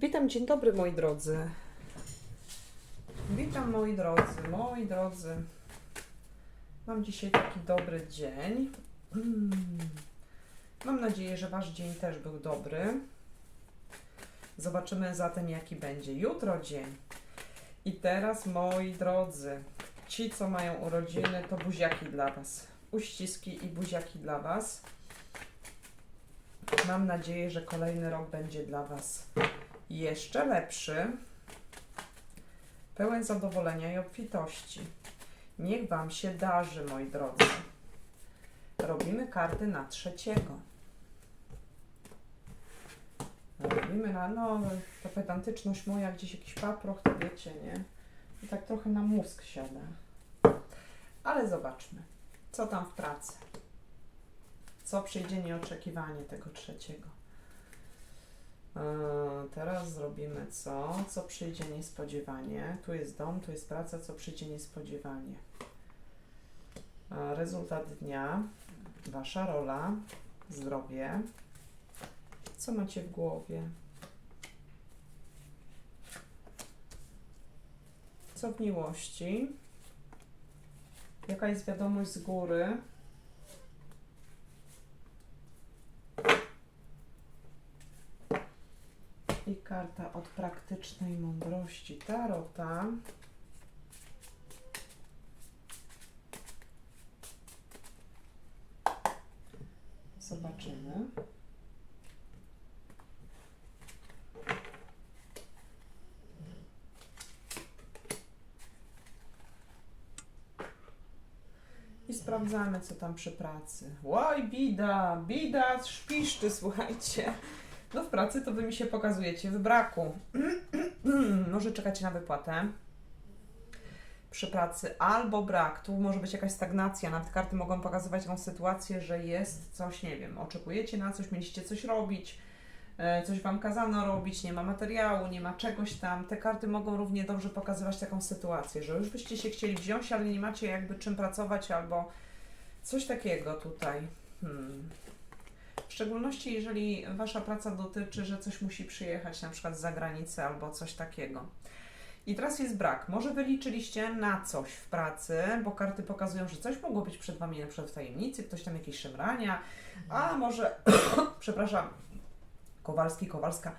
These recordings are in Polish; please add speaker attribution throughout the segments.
Speaker 1: Witam, dzień dobry moi drodzy. Witam moi drodzy, moi drodzy. Mam dzisiaj taki dobry dzień. Mam nadzieję, że Wasz dzień też był dobry. Zobaczymy zatem, jaki będzie jutro dzień. I teraz, moi drodzy, ci, co mają urodziny, to buziaki dla Was. Uściski i buziaki dla Was. Mam nadzieję, że kolejny rok będzie dla Was jeszcze lepszy, pełen zadowolenia i obfitości. Niech Wam się darzy, moi drodzy. Robimy karty na trzeciego. Robimy na, no, ta pedantyczność moja, gdzieś jakiś paproch, to wiecie, nie? I tak trochę na mózg siada. Ale zobaczmy, co tam w pracy. Co przyjdzie nieoczekiwanie tego trzeciego. Eee, Teraz zrobimy co? Co przyjdzie niespodziewanie? Tu jest dom, tu jest praca, co przyjdzie niespodziewanie. Eee, Rezultat dnia, wasza rola, zdrowie. Co macie w głowie? Co w miłości? Jaka jest wiadomość z góry? I karta od praktycznej mądrości Tarota. Zobaczymy. I sprawdzamy, co tam przy pracy. Oj, bida, bida, śpisz ty, słuchajcie. No w pracy to wy mi się pokazujecie w braku. może czekacie na wypłatę. Przy pracy albo brak, tu może być jakaś stagnacja, nawet karty mogą pokazywać taką sytuację, że jest coś, nie wiem, oczekujecie na coś, mieliście coś robić, e, coś Wam kazano robić, nie ma materiału, nie ma czegoś tam. Te karty mogą równie dobrze pokazywać taką sytuację, że już byście się chcieli wziąć, ale nie macie jakby czym pracować albo coś takiego tutaj. Hmm. W szczególności jeżeli Wasza praca dotyczy, że coś musi przyjechać na przykład z zagranicy albo coś takiego. I teraz jest brak. Może wyliczyliście na coś w pracy, bo karty pokazują, że coś mogło być przed Wami na przykład w tajemnicy, ktoś tam jakieś szemrania, a może, przepraszam, Kowalski, Kowalska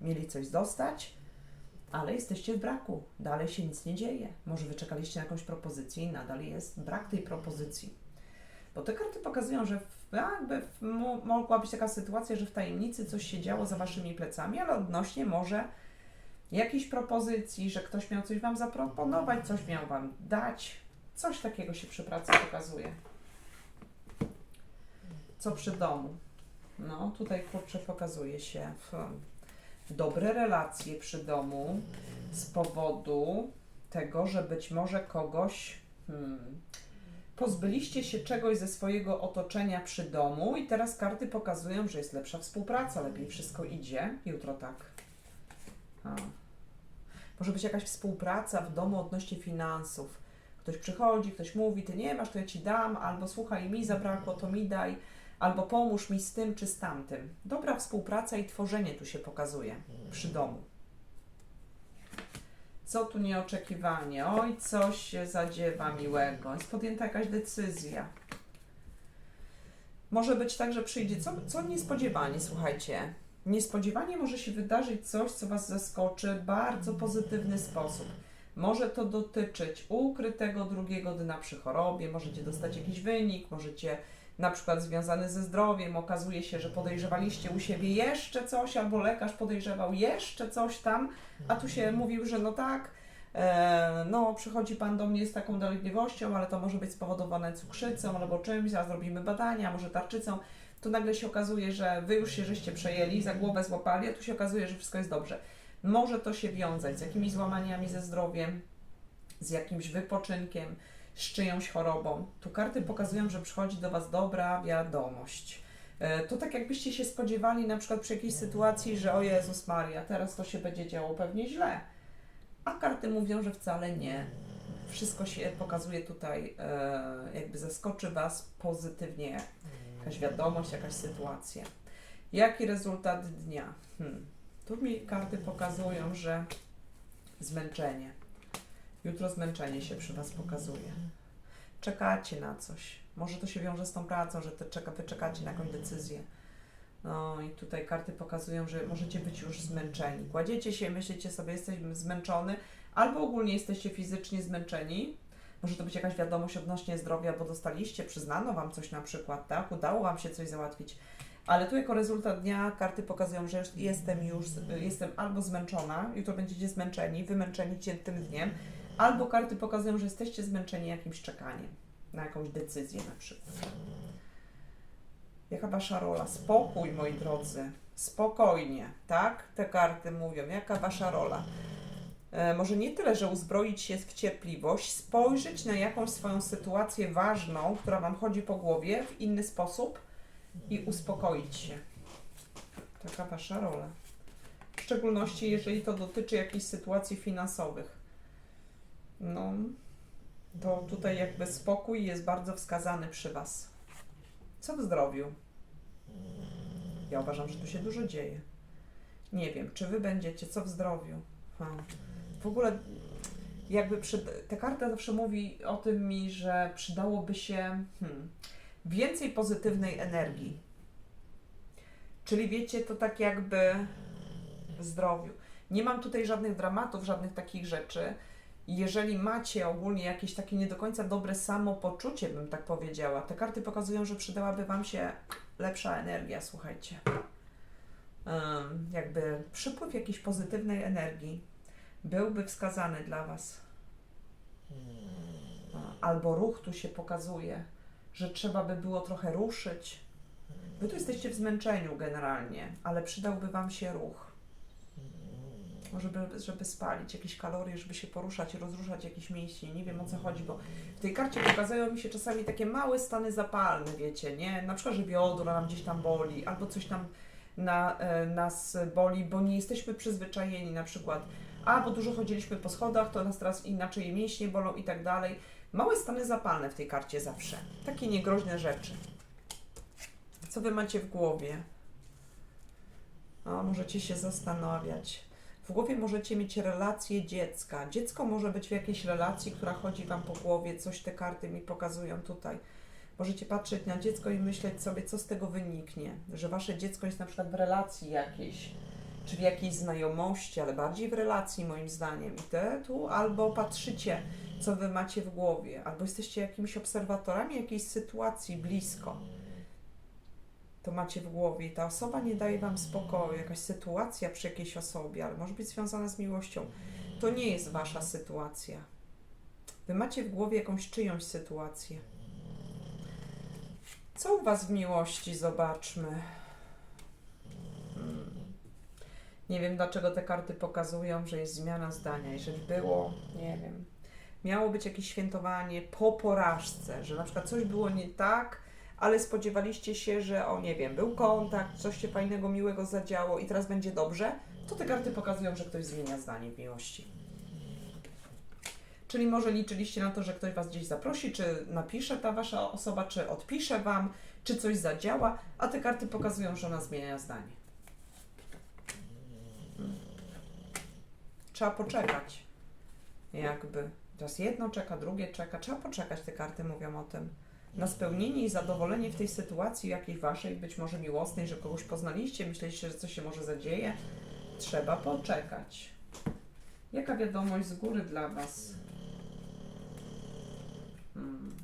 Speaker 1: mieli coś dostać, ale jesteście w braku. Dalej się nic nie dzieje. Może wyczekaliście na jakąś propozycję i nadal jest brak tej propozycji. Bo te karty pokazują, że jakby mogła być taka sytuacja, że w tajemnicy coś się działo za waszymi plecami, ale odnośnie może jakiejś propozycji, że ktoś miał coś wam zaproponować, coś miał wam dać. Coś takiego się przy pracy pokazuje. Co przy domu? No, tutaj kurczę pokazuje się dobre relacje przy domu z powodu tego, że być może kogoś hmm, pozbyliście się czegoś ze swojego otoczenia przy domu i teraz karty pokazują, że jest lepsza współpraca, lepiej wszystko idzie. Jutro tak. A. Może być jakaś współpraca w domu odnośnie finansów. Ktoś przychodzi, ktoś mówi, ty nie masz, to ja ci dam, albo słuchaj, mi zabrakło, to mi daj, albo pomóż mi z tym czy z tamtym. Dobra współpraca i tworzenie tu się pokazuje przy domu. Co tu nieoczekiwanie? Oj, coś się zadziewa miłego. Jest podjęta jakaś decyzja. Może być tak, że przyjdzie co, co niespodziewanie, słuchajcie. Niespodziewanie może się wydarzyć coś, co Was zaskoczy w bardzo pozytywny sposób. Może to dotyczyć ukrytego drugiego dna przy chorobie, możecie dostać jakiś wynik, możecie na przykład związany ze zdrowiem, okazuje się, że podejrzewaliście u siebie jeszcze coś, albo lekarz podejrzewał jeszcze coś tam, a tu się mówił, że no tak, e, no przychodzi Pan do mnie z taką dolegliwością, ale to może być spowodowane cukrzycą albo czymś, a zrobimy badania, może tarczycą. Tu nagle się okazuje, że Wy już się żeście przejęli, za głowę złapali, a tu się okazuje, że wszystko jest dobrze. Może to się wiązać z jakimiś złamaniami ze zdrowiem, z jakimś wypoczynkiem, z czyjąś chorobą. Tu karty pokazują, że przychodzi do Was dobra wiadomość. E, To tak jakbyście się spodziewali na przykład przy jakiejś sytuacji, że o Jezus Maria, teraz to się będzie działo pewnie źle. A karty mówią, że wcale nie. Wszystko się pokazuje tutaj, e, jakby zaskoczy Was pozytywnie jakaś wiadomość, jakaś sytuacja. Jaki rezultat dnia? Hmm. Tu mi karty pokazują, że zmęczenie. Jutro zmęczenie się przy Was pokazuje. Czekacie na coś. Może to się wiąże z tą pracą, że te czeka, wy czekacie na jakąś decyzję. No i tutaj karty pokazują, że możecie być już zmęczeni. Kładziecie się, myślicie sobie, jesteś zmęczony, albo ogólnie jesteście fizycznie zmęczeni. Może to być jakaś wiadomość odnośnie zdrowia, bo dostaliście, przyznano Wam coś na przykład, tak? Udało Wam się coś załatwić. Ale tu jako rezultat dnia karty pokazują, że jestem już, jestem albo zmęczona, jutro będziecie zmęczeni, wymęczeni tym dniem, albo karty pokazują, że jesteście zmęczeni jakimś czekaniem na jakąś decyzję na przykład. Jaka wasza rola? Spokój, moi drodzy. Spokojnie, tak? Te karty mówią. Jaka wasza rola? E, może nie tyle, że uzbroić się w cierpliwość, spojrzeć na jakąś swoją sytuację ważną, która wam chodzi po głowie w inny sposób i uspokoić się. Taka wasza rola. W szczególności, jeżeli to dotyczy jakichś sytuacji finansowych. No, to tutaj jakby spokój jest bardzo wskazany przy Was. Co w zdrowiu? Ja uważam, że tu się dużo dzieje. Nie wiem, czy Wy będziecie, co w zdrowiu? Hmm. W ogóle jakby przy, ta karta zawsze mówi o tym mi, że przydałoby się hmm, więcej pozytywnej energii. Czyli wiecie, to tak jakby w zdrowiu. Nie mam tutaj żadnych dramatów, żadnych takich rzeczy. Jeżeli macie ogólnie jakieś takie nie do końca dobre samopoczucie, bym tak powiedziała, te karty pokazują, że przydałaby Wam się lepsza energia, słuchajcie. Um, jakby przypływ jakiejś pozytywnej energii byłby wskazany dla Was. Albo ruch tu się pokazuje, że trzeba by było trochę ruszyć. Wy tu jesteście w zmęczeniu generalnie, ale przydałby Wam się ruch. Może by, żeby spalić jakieś kalorie, żeby się poruszać, rozruszać jakieś mięśnie. Nie wiem o co chodzi, bo w tej karcie pokazują mi się czasami takie małe stany zapalne, wiecie, nie? Na przykład, że biodro nam gdzieś tam boli, albo coś tam na, e, nas boli, bo nie jesteśmy przyzwyczajeni na przykład. A, bo dużo chodziliśmy po schodach, to nas teraz inaczej mięśnie bolą i tak dalej. Małe stany zapalne w tej karcie zawsze. Takie niegroźne rzeczy. Co wy macie w głowie? O, możecie się zastanawiać. W głowie możecie mieć relację dziecka. Dziecko może być w jakiejś relacji, która chodzi Wam po głowie, coś te karty mi pokazują tutaj. Możecie patrzeć na dziecko i myśleć sobie, co z tego wyniknie. Że Wasze dziecko jest na przykład w relacji jakiejś, czy w jakiejś znajomości, ale bardziej w relacji moim zdaniem. I te tu albo patrzycie, co Wy macie w głowie, albo jesteście jakimiś obserwatorami jakiejś sytuacji blisko to macie w głowie. Ta osoba nie daje Wam spokoju, jakaś sytuacja przy jakiejś osobie, ale może być związana z miłością. To nie jest Wasza sytuacja. Wy macie w głowie jakąś czyjąś sytuację. Co u Was w miłości? Zobaczmy. Hmm. Nie wiem, dlaczego te karty pokazują, że jest zmiana zdania. Jeżeli było, nie wiem, miało być jakieś świętowanie po porażce, że na przykład coś było nie tak, ale spodziewaliście się, że o nie wiem, był kontakt, coś się fajnego, miłego zadziało i teraz będzie dobrze, to te karty pokazują, że ktoś zmienia zdanie w miłości. Czyli może liczyliście na to, że ktoś Was gdzieś zaprosi, czy napisze ta Wasza osoba, czy odpisze Wam, czy coś zadziała, a te karty pokazują, że ona zmienia zdanie. Trzeba poczekać. Jakby. Teraz jedno czeka, drugie czeka. Trzeba poczekać, te karty mówią o tym na spełnienie i zadowolenie w tej sytuacji jakiejś waszej, być może miłosnej, że kogoś poznaliście, myśleliście, że coś się może zadzieje, trzeba poczekać. Jaka wiadomość z góry dla was? Hmm.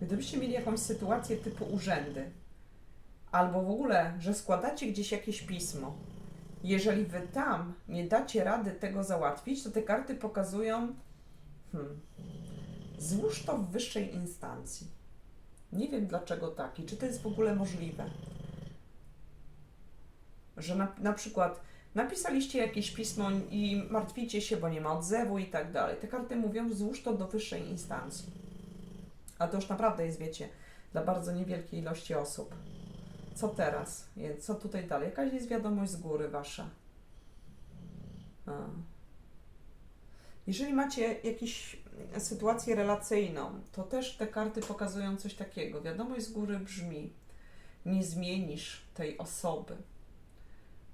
Speaker 1: Gdybyście mieli jakąś sytuację typu urzędy, albo w ogóle, że składacie gdzieś jakieś pismo, jeżeli wy tam nie dacie rady tego załatwić, to te karty pokazują, hmm, złóż to w wyższej instancji. Nie wiem dlaczego tak i czy to jest w ogóle możliwe. Że na, na przykład napisaliście jakieś pismo i martwicie się, bo nie ma odzewu i tak dalej. Te karty mówią, złóż to do wyższej instancji. A to już naprawdę jest, wiecie, dla bardzo niewielkiej ilości osób. Co teraz? Co tutaj dalej? Jakaś jest wiadomość z góry wasza? A. Jeżeli macie jakąś sytuację relacyjną, to też te karty pokazują coś takiego. Wiadomość z góry brzmi: nie zmienisz tej osoby.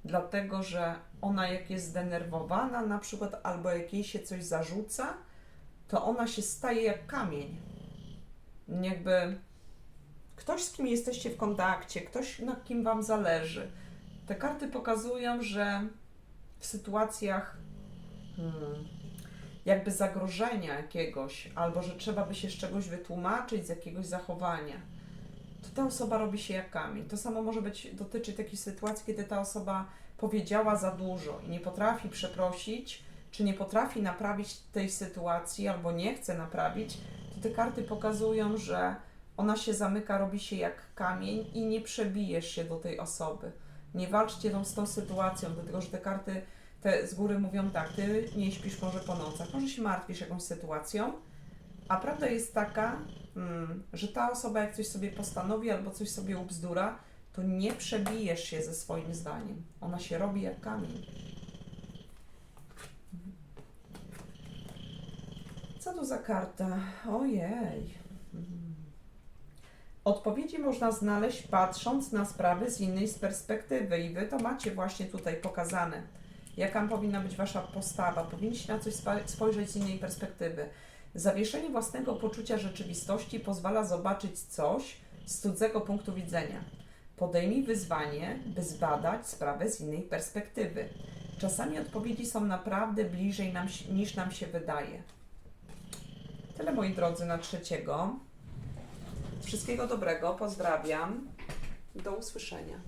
Speaker 1: dlatego że ona jak jest zdenerwowana na przykład, albo jak jej się coś zarzuca, to ona się staje jak kamień. Jakby ktoś, z kim jesteście w kontakcie, ktoś, na kim Wam zależy. Te karty pokazują, że w sytuacjach hmm, jakby zagrożenia jakiegoś, albo że trzeba by się z czegoś wytłumaczyć, z jakiegoś zachowania, to ta osoba robi się jak kamień. To samo może być, dotyczy takiej sytuacji, kiedy ta osoba powiedziała za dużo i nie potrafi przeprosić, czy nie potrafi naprawić tej sytuacji, albo nie chce naprawić, to te karty pokazują, że ona się zamyka, robi się jak kamień i nie przebijesz się do tej osoby. Nie walczcie z tą sytuacją, dlatego że te karty te z góry mówią tak, ty nie śpisz może po nocach, może się martwisz jakąś sytuacją, a prawda jest taka, mm, że ta osoba jak coś sobie postanowi albo coś sobie ubzdura, to nie przebijesz się ze swoim zdaniem. Ona się robi jak kamień. Co to za karta? Ojej. Mm. Odpowiedzi można znaleźć patrząc na sprawy z innej perspektywy i wy to macie właśnie tutaj pokazane. Jaka powinna być wasza postawa? Powinniście na coś spojrzeć z innej perspektywy. Zawieszenie własnego poczucia rzeczywistości pozwala zobaczyć coś z cudzego punktu widzenia. Podejmij wyzwanie, by zbadać sprawę z innej perspektywy. Czasami odpowiedzi są naprawdę bliżej nam, niż nam się wydaje. Tyle moi drodzy na trzeciego. Wszystkiego dobrego, pozdrawiam. Do usłyszenia.